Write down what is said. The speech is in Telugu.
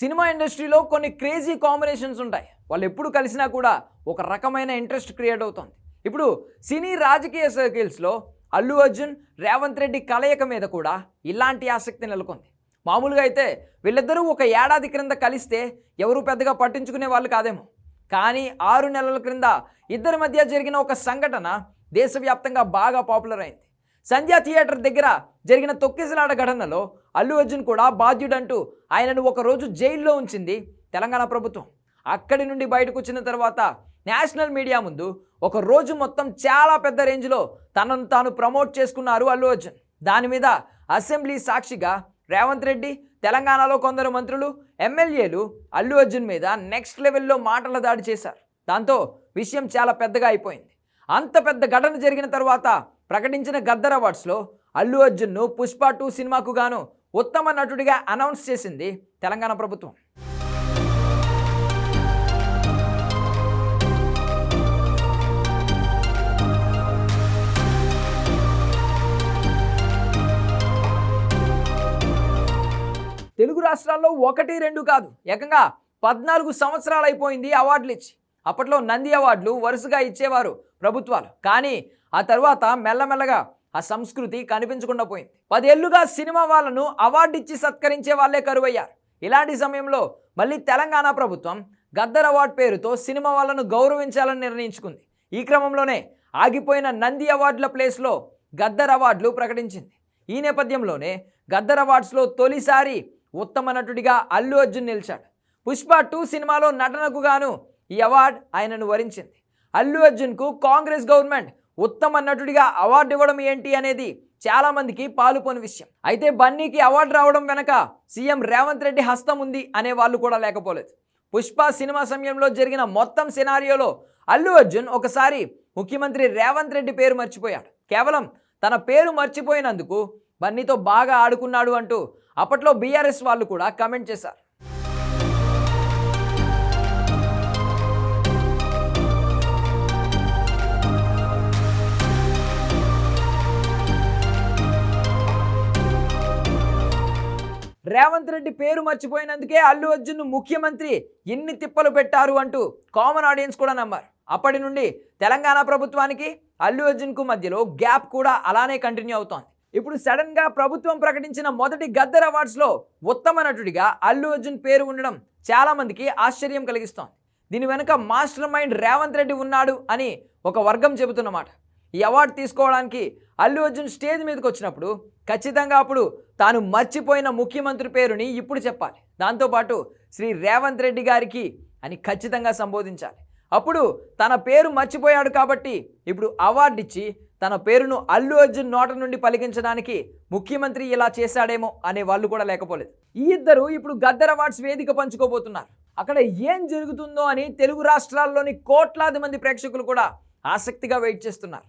సినిమా ఇండస్ట్రీలో కొన్ని క్రేజీ కాంబినేషన్స్ ఉంటాయి. వాళ్ళు ఎప్పుడు కలిసినా కూడా ఒక రకమైన ఇంట్రెస్ట్ క్రియేట్ అవుతుంది. ఇప్పుడు సినీ రాజకీయ సర్కిల్స్లో అల్లు అర్జున్ రేవంత్ రెడ్డి కలయిక మీద కూడా ఇలాంటి ఆసక్తి నెలకొంది. మామూలుగా అయితే వీళ్ళిద్దరూ ఒక ఏడాది క్రింద కలిస్తే ఎవరు పెద్దగా పట్టించుకునే వాళ్ళు కాదేమో. కానీ ఆరు నెలల క్రింద ఇద్దరి మధ్య జరిగిన ఒక సంఘటన దేశవ్యాప్తంగా బాగా పాపులర్ అయింది. సంధ్యా థియేటర్ దగ్గర జరిగిన తొక్కిసలాట ఘటనలో అల్లు అర్జున్ కూడా బాధ్యుడంటూ ఆయనను ఒకరోజు జైల్లో ఉంచింది తెలంగాణ ప్రభుత్వం. అక్కడి నుండి బయటకు వచ్చిన తర్వాత నేషనల్ మీడియా ముందు ఒక రోజు మొత్తం చాలా పెద్ద రేంజ్లో తనను తాను ప్రమోట్ చేసుకున్నారు అల్లు అర్జున్. దాని మీద అసెంబ్లీ సాక్షిగా రేవంత్ రెడ్డి తెలంగాణలో కొందరు మంత్రులు ఎమ్మెల్యేలు అల్లు అర్జున్ మీద నెక్స్ట్ లెవెల్లో మాటల దాడి చేశారు. దాంతో విషయం చాలా పెద్దగా అయిపోయింది. అంత పెద్ద ఘటన జరిగిన తర్వాత ప్రకటించిన గద్దర్ అవార్డ్స్లో అల్లు అర్జున్ను పుష్ప టూ సినిమాకు గాను ఉత్తమ నటుడిగా అనౌన్స్ చేసింది తెలంగాణ ప్రభుత్వం. తెలుగు రాష్ట్రాల్లో ఒకటి రెండు కాదు ఏకంగా పద్నాలుగు సంవత్సరాలు అయిపోయింది అవార్డులు ఇచ్చి. అప్పట్లో నంది అవార్డులు వరుసగా ఇచ్చేవారు ప్రభుత్వాలు. కానీ ఆ తర్వాత మెల్లమెల్లగా ఆ సంస్కృతి కనిపించకుండా పోయింది. పదేళ్ళుగా సినిమా వాళ్ళను అవార్డు ఇచ్చి సత్కరించే వాళ్ళే కరువయ్యారు. ఇలాంటి సమయంలో మళ్ళీ తెలంగాణ ప్రభుత్వం గద్దర్ అవార్డు పేరుతో సినిమా వాళ్ళను గౌరవించాలని నిర్ణయించుకుంది. ఈ క్రమంలోనే ఆగిపోయిన నంది అవార్డుల ప్లేస్లో గద్దర్ అవార్డులు ప్రకటించింది. ఈ నేపథ్యంలోనే గద్దర్ అవార్డ్స్లో తొలిసారి ఉత్తమ నటుడిగా అల్లు అర్జున్ నిలిచాడు. పుష్ప టూ సినిమాలో నటనకు గాను ఈ అవార్డు ఆయనను వరించింది. అల్లు అర్జున్కు కాంగ్రెస్ గవర్నమెంట్ ఉత్తమ నటుడిగా అవార్డు ఇవ్వడం ఏంటి అనేది చాలామందికి పాలుపోని విషయం. అయితే బన్నీకి అవార్డు రావడం వెనక సీఎం రేవంత్ రెడ్డి హస్తం ఉంది అనే వాళ్ళు కూడా లేకపోలేదు. పుష్ప సినిమా సమయంలో జరిగిన మొత్తం సినారియోలో అల్లు అర్జున్ ఒకసారి ముఖ్యమంత్రి రేవంత్ రెడ్డి పేరు మర్చిపోయాడు. కేవలం తన పేరు మర్చిపోయినందుకు బన్నీతో బాగా ఆడుకున్నాడు అంటూ అప్పట్లో బీఆర్ఎస్ వాళ్ళు కూడా కమెంట్ చేశారు. రేవంత్ రెడ్డి పేరు మర్చిపోయినందుకే అల్లు అర్జున్ ముఖ్యమంత్రి ఎన్ని తిప్పలు పెట్టారు అంటూ కామన్ ఆడియన్స్ కూడా నమ్మారు. అప్పటి నుండి తెలంగాణ ప్రభుత్వానికి అల్లు అర్జున్కు మధ్యలో గ్యాప్ కూడా అలానే కంటిన్యూ అవుతోంది. ఇప్పుడు సడన్గా ప్రభుత్వం ప్రకటించిన మొదటి గద్దర్ అవార్డ్స్లో ఉత్తమ నటుడిగా అల్లు అర్జున్ పేరు ఉండడం చాలామందికి ఆశ్చర్యం కలిగిస్తోంది. దీని వెనుక మాస్టర్ మైండ్ రేవంత్ రెడ్డి ఉన్నాడు అని ఒక వర్గం చెబుతున్నమాట. ఈ అవార్డు తీసుకోవడానికి అల్లు అర్జున్ స్టేజ్ మీదకి వచ్చినప్పుడు ఖచ్చితంగా అప్పుడు తాను మర్చిపోయిన ముఖ్యమంత్రి పేరుని ఇప్పుడు చెప్పాలి. దాంతోపాటు శ్రీ రేవంత్ రెడ్డి గారికి అని ఖచ్చితంగా సంబోధించాలి. అప్పుడు తన పేరు మర్చిపోయాడు కాబట్టి ఇప్పుడు అవార్డు ఇచ్చి తన పేరును అల్లు అర్జున్ నోట నుండి పలికించడానికి ముఖ్యమంత్రి ఇలా చేశాడేమో అనే వాళ్ళు కూడా లేకపోలేదు. ఈ ఇద్దరు ఇప్పుడు గద్దర్ అవార్డ్స్ వేదిక పంచుకోబోతున్నారు. అక్కడ ఏం జరుగుతుందో అని తెలుగు రాష్ట్రాల్లోని కోట్లాది మంది ప్రేక్షకులు కూడా ఆసక్తిగా వెయిట్ చేస్తున్నారు.